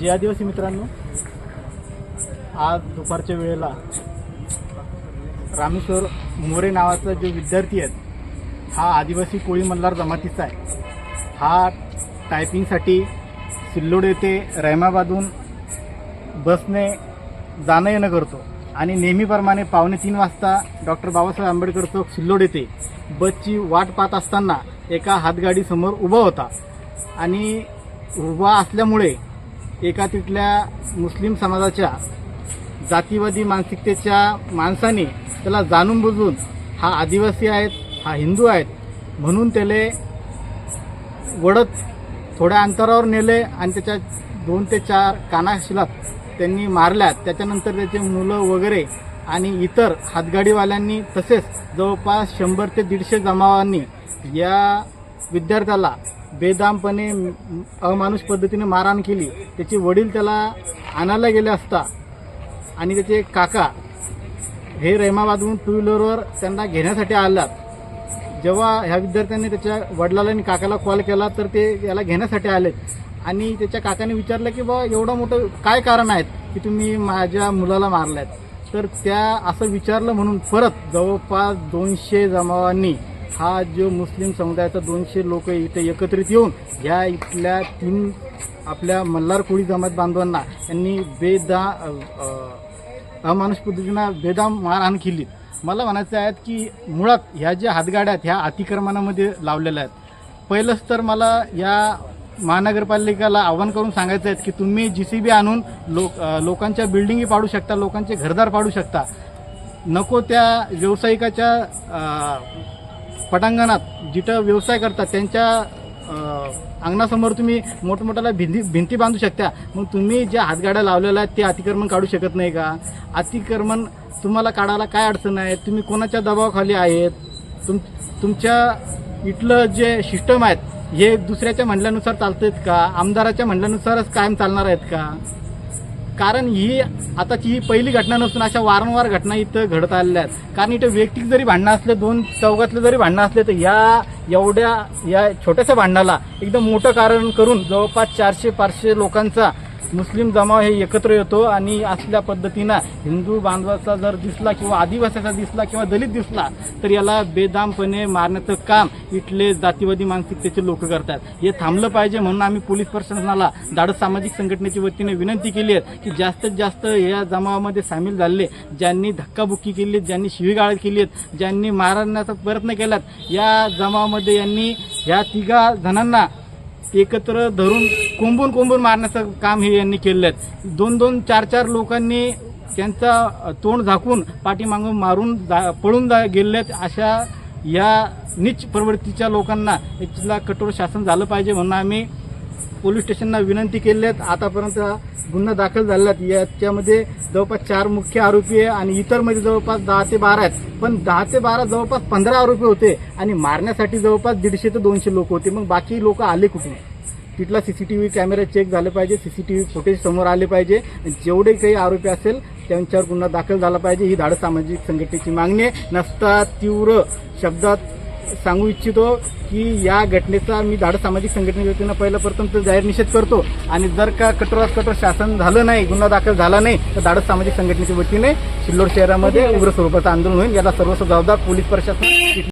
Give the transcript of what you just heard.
जे आदिवासी मित्रांनो आज दुपारच्या वेळेला रामेश्वर मोरे नावाचा जो विद्यार्थी आहे हा आदिवासी कोळी मल्हार जमातीचा आहे. हा टायपिंगसाठी सिल्लोड येथे रहमाबादहून बसने जाणं येणं करतो. आणि नेहमीप्रमाणे पावणे तीन वाजता डॉक्टर बाबासाहेब आंबेडकर चौक सिल्लोड येथे बसची वाट पाहत असताना एका हातगाडीसमोर उभा होता. आणि उभा असल्यामुळे एका तिथल्या मुस्लिम समाजाच्या जातीवादी मानसिकतेच्या माणसाने त्याला जाणून बुजून हा आदिवासी आहेत हा हिंदू आहेत म्हणून त्याले वडत थोड्या अंतरावर नेले आणि त्याच्या दोन ते चार कानाशिलात त्यांनी मारल्यात त्याच्यानंतर त्याचे मुलं वगैरे आणि इतर हातगाडीवाल्यांनी तसेच जवळपास शंभर ते दीडशे जमावांनी या विद्यार्थ्याला बेदामपणे अमानुष पद्धतीने मारहाण केली. त्याचे वडील त्याला आणायला गेले असता आणि त्याचे काका हे रेमाबादहून टू व्हीलरवर त्यांना घेण्यासाठी आल्यात जेव्हा ह्या विद्यार्थ्यांनी त्याच्या वडिलाला आणि काकाला कॉल केला तर ते याला घेण्यासाठी आलेत. आणि त्याच्या काकाने विचारलं की बा एवढं मोठं काय कारण आहेत की तुम्ही माझ्या मुलाला मारलात तर त्या असं विचारलं म्हणून परत जवळपास दोनशे जमावांनी हा जो मुस्लिम समुदायाचा दोनशे लोक इथे एकत्रित येऊन या इथल्या तीन आपल्या मल्हार कोळी जमात बांधवांना यांनी बेदा अमानुष पद्धतीनं बेदाम मारहाण केली. मला म्हणायचं आहे की मुळात ह्या ज्या हातगाड्या आहेत ह्या अतिक्रमणामध्ये लावलेल्या आहेत. पहिलंच तर मला या महानगरपालिकेला आव्हान करून सांगायचं आहे की तुम्ही जी सी बी आणून लोक लोकांच्या बिल्डिंगी पाडू शकता लोकांचे घरदार पाडू शकता. नको त्या व्यावसायिकाच्या पटांगणात जिथं व्यवसाय करतात त्यांच्या अंगणासमोर तुम्ही मोठमोठ्याला भिंती भिंती बांधू शकता. मग तुम्ही ज्या हातगाड्या लावलेल्या आहेत ते अतिक्रमण काढू शकत नाही का? अतिक्रमण तुम्हाला काढायला काय अडचण आहे? तुम्ही कोणाच्या दबावाखाली आहेत? तुम तुमच्या इथलं जे सिस्टम आहेत हे दुसऱ्याच्या म्हणल्यानुसार चालतात का? आमदाराच्या म्हणल्यानुसारच कायम चालणार आहेत का? कारण ही आताची ही पहिली घटना नसून अशा वारंवार घटना इथं घडत आलेल्या आहेत. कारण इथं वैयक्तिक जरी भांडणं असले दोन चौघातले जरी भांडणं असले तर या एवढ्या या छोट्याशा भांडणाला एकदम मोठं कारण करून जवळपास चारशे पाचशे लोकांचा मुस्लिम जमाव हे एकत्र येतो आणि असल्या पद्धतीनं हिंदू बांधवाचा जर दिसला किंवा आदिवासीचा दिसला किंवा दलित दिसला तर याला बेदामपणे मारण्याचं काम इथले जातीवादी मानसिकतेचे लोक करतात. हे थांबलं पाहिजे म्हणून आम्ही पोलीस प्रशासनाला दाडस सामाजिक संघटनेच्या वतीने विनंती केली आहे की जास्तीत जास्त या जमावामध्ये सामील झाले ज्यांनी धक्काबुक्की केली आहेत, ज्यांनी शिवीगाळ केली आहेत ज्यांनी मारण्याचा प्रयत्न केलात या जमावामध्ये यांनी ह्या तिघा जणांना एकत्र धरून कोंबून कोंबून मारण्याचं काम हे यांनी केलेलं आहे दोन दोन चार चार लोकांनी त्यांचा तोंड झाकून पाठीमागून मारून जा पळून जा गेलेत आहेत. अशा या नीच प्रवृत्तीच्या लोकांना याला कठोर शासन झालं पाहिजे म्हणून आम्ही पोलीस स्टेशनला विनंती केली आहेत. आतापर्यंत गुन्हा दाखल झालेला आहेत. याच्यामध्ये जवळपास चार मुख्य आरोपी आहे आणि इतरमध्ये जवळपास दहा ते बारा आहेत. पण दहा ते बारा जवळपास पंधरा आरोपी होते आणि मारण्यासाठी जवळपास दीडशे ते दोनशे लोक होते. मग बाकी लोक आले कुठून? तिथला सीसीटीव्ही कॅमेरा चेक झाले पाहिजे सीसीटीव्ही फुटेज समोर आले पाहिजे. जेवढे काही आरोपी असेल त्यांच्यावर गुन्हा दाखल झाला पाहिजे. ही धाडस सामाजिक संघटनेची मागणी आहे. नसता तीव्र शब्दात सांगू इच्छितो की या घटनेचा मी धाडस सामाजिक संघटनेच्या वतीनं पहिला प्रथम तर जाहीर निषेध करतो. आणि जर का कठोरात कठोर शासन झालं नाही गुन्हा दाखल झाला नाही तर धाडस सामाजिक संघटनेच्या वतीने सिल्लोड शहरामध्ये उग्र स्वरूपाचं आंदोलन होईल. याला सर्वस्व जबाबदार पोलीस प्रशासन